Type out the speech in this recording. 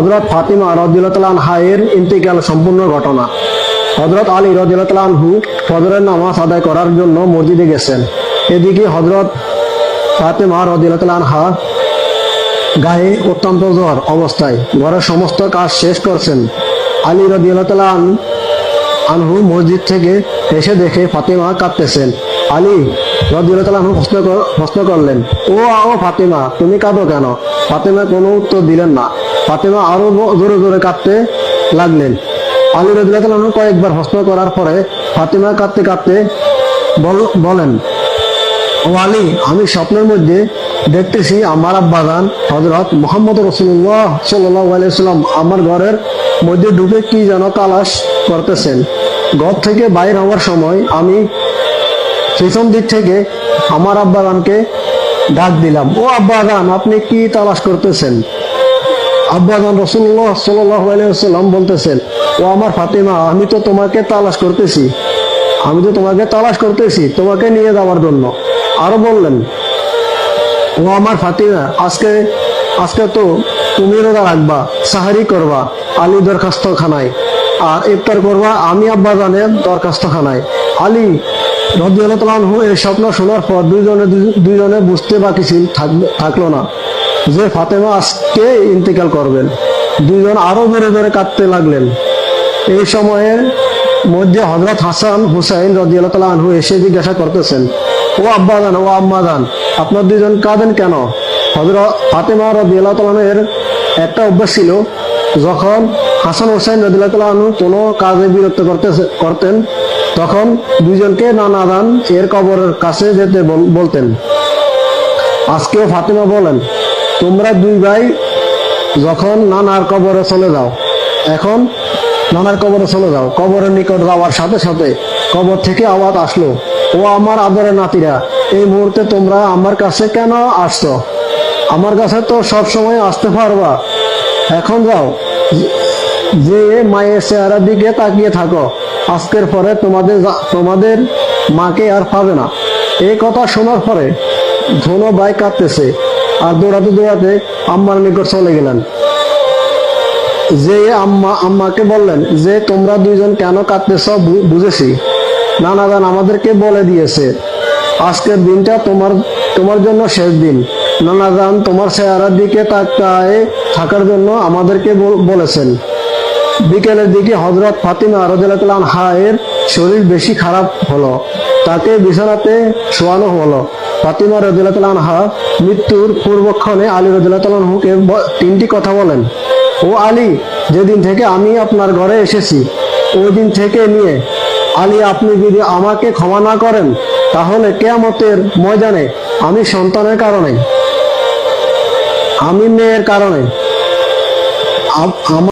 হজরত ফাতিমা রদিউল্লাহ হায়ের ইন্তিকাল সম্পূর্ণ ঘটনা। হজরত আলী রদিউল্লাহ আনহু ফজরের নামাজ আদায় করার জন্য মসজিদে গেছেন। এদিকে হজরত ফাতেমা রদিউল্লাহ আনহা গায়ে অত্যন্ত জ্বর অবস্থায়। ঘরের সমস্ত কাজ শেষ করছেন। আলী রদিউল্লাহ আনহু মসজিদ থেকে এসে দেখে ফাতেমা কাঁদতেছেন। আলী রদিউল্লাহ আনহু প্রশ্ন প্রশ্ন করলেন, ও ও ফাতেমা, তুমি কাঁদো কেন? ফাতেমা কোনো উত্তর দিলেন না। ফাতেমা আরও জোরে জোরে কাঁদতে লাগলেন। আলী রদিউল্লাহ কয়েকবার প্রশ্ন করার পরে ফাতেমা কাঁদতে কাঁদতে বলেন, ও আলী, আমি স্বপ্নের মধ্যে দেখতেছি আমার আব্বাগান হজরত মোহাম্মদ রসুল্লাহ সাল্লাম আমার ঘরের মধ্যে ডুবে কি যেন তালাশ করতেছেন। ঘর থেকে বাইর হওয়ার সময় আমি পিছন দিক থেকে আমার আব্বাগানকে ডাক দিলাম, ও আব্বাগান আপনি কি তালাশ করতেছেন? আব্বাগান রসুল্লাহ সাল্লাম বলতেছেন, ও আমার ফাতিমা, আমি তো তোমাকে তালাশ করতেছি। আমি তো তোমাকে তালাশ করতেছি, তোমাকে নিয়ে যাওয়ার জন্য। আরও বললেন, ও আমার ফাতিমা, আজকে আজকে তো তুমি রোজা রাখবা, সাহারি করবা, আলী দরখাস্ত খানায় আর ইফতার করবা, আমি আব্বা জানে দরখাস্ত খানায় আলী রদিয়ালহু এই স্বপ্ন শোনার পর দুইজনে দুই- দুইজনে বুঝতে বাকি ছিল থাকল না। যে ফাতেমা আজকে ইন্তেকাল করবেন, দুইজন আরও ধরে ধরে কাঁদতে লাগলেন। এই সময়ে মধ্যে হজরত হাসান হুসাইন রদিয়াল্লাহ আনহু এসে জিজ্ঞাসা করতেছেন, ও আব্বা দান ও আম্মা দান আপনার দুইজন কাঁদেন কেন? হজরত ফাতেমা রদিয়াল্লাহ একটা অভ্যাস ছিল, যখন হাসান হুসাইন রদিয়াল্লাহ আনহু কোনো কাজে বিরক্ত করতে করতেন, তখন দুইজনকে নানা দান এর কবরের কাছে যেতে বল- বলতেন। আজকেও ফাতেমা বলেন তোমরা দুই ভাই যখন নানার কবরে চলে যাও, এখন নানার কবরে চলে যাও, কবরের নিকট যাওয়ার সাথে সাথে কবর থেকে আওয়াজ আসলো, ও আমার আদরের নাতিরা, এই মুহূর্তে তোমরা আমার কাছে কেন আসছো? আমার কাছে তো সব সময় আসতে পারবা। এখন যাও, যে মায়ের চেহারার দিকে তাকিয়ে থাকো। আজকের পরে তোমাদের তোমাদের মাকে আর পাবে না। এই কথা শোনার পরে ধনো ভাই কাঁদতেছে। আর দৌড়াতে দৌড়াতে আম্মার নিকট চলে গেলেন। যে আম্মা, আম্মাকে বললেন, যে তোমরা দুইজন কেন কাঁদতেছ? বুঝেছি। নানা গান আমাদেরকে বলে দিয়েছে, আজকের দিনটা তোমার তোমার জন্য শেষ দিন। নানা গান তোমার চেহারার দিকে তাকায় থাকার জন্য আমাদেরকে বলেছেন। বিকেলের দিকে হজরত ফাতিমা রাদিয়াল্লাহু হায়ের শরীর বেশি খারাপ হলো। তাকে বিছানাতে শোয়ানো হলো। ফাতিমা রাদিয়াল্লাহু আনহা মৃত্যুর পূর্বক্ষণে আলী রাদিয়াল্লাহু আনহুকে তিনটি কথা বলেন। ও আলী, যেদিন থেকে আমি আপনার ঘরে এসেছি ওই দিন থেকে নিয়ে আলী, আপনি যদি আমাকে ক্ষমা না করেন, তাহলে কেয়ামতের ময়দানে আমি সন্তানের কারণে, আমি মেয়ের কারণে আমার